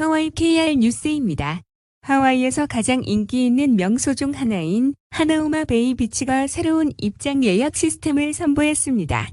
하와이 KR 뉴스입니다. 하와이에서 가장 인기 있는 명소 중 하나인 하나우마 베이 비치가 새로운 입장 예약 시스템을 선보였습니다.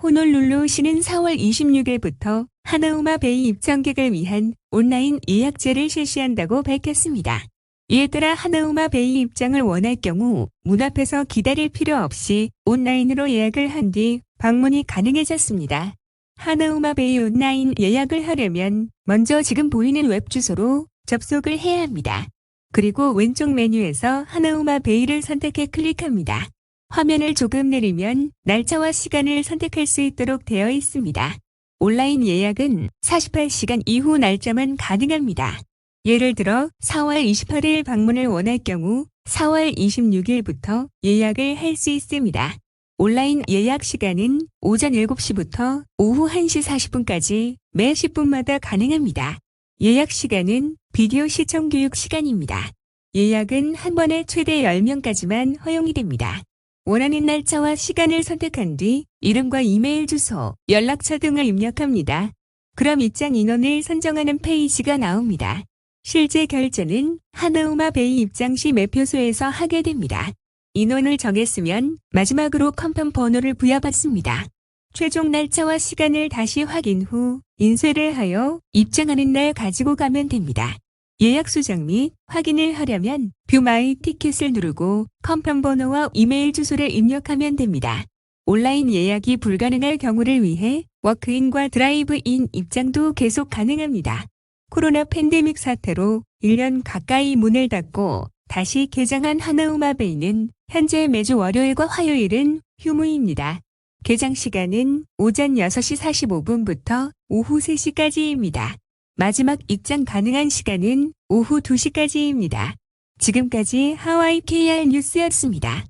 호놀룰루시는 4월 26일부터 하나우마 베이 입장객을 위한 온라인 예약제를 실시한다고 밝혔습니다. 이에 따라 하나우마 베이 입장을 원할 경우 문 앞에서 기다릴 필요 없이 온라인으로 예약을 한 뒤 방문이 가능해졌습니다. 하나우마 베이 온라인 예약을 하려면 먼저 지금 보이는 웹 주소로 접속을 해야 합니다. 그리고 왼쪽 메뉴에서 하나우마 베이를 선택해 클릭합니다. 화면을 조금 내리면 날짜와 시간을 선택할 수 있도록 되어 있습니다. 온라인 예약은 48시간 이후 날짜만 가능합니다. 예를 들어 4월 28일 방문을 원할 경우 4월 26일부터 예약을 할 수 있습니다. 온라인 예약 시간은 오전 7시부터 오후 1시 40분까지 매 10분마다 가능합니다. 예약 시간은 비디오 시청 교육 시간입니다. 예약은 한 번에 최대 10명까지만 허용이 됩니다. 원하는 날짜와 시간을 선택한 뒤 이름과 이메일 주소, 연락처 등을 입력합니다. 그럼 입장 인원을 선정하는 페이지가 나옵니다. 실제 결제는 하나우마 베이 입장 시 매표소에서 하게 됩니다. 인원을 정했으면 마지막으로 컨펌 번호를 부여받습니다. 최종 날짜와 시간을 다시 확인 후 인쇄를 하여 입장하는 날 가지고 가면 됩니다. 예약 수정 및 확인을 하려면 뷰 마이 티켓을 누르고 컨펌 번호와 이메일 주소를 입력하면 됩니다. 온라인 예약이 불가능할 경우를 위해 워크인과 드라이브인 입장도 계속 가능합니다. 코로나 팬데믹 사태로 1년 가까이 문을 닫고 다시 개장한 하나우마 베이는 현재 매주 월요일과 화요일은 휴무입니다. 개장 시간은 오전 6시 45분부터 오후 3시까지입니다. 마지막 입장 가능한 시간은 오후 2시까지입니다. 지금까지 하와이 KR 뉴스였습니다.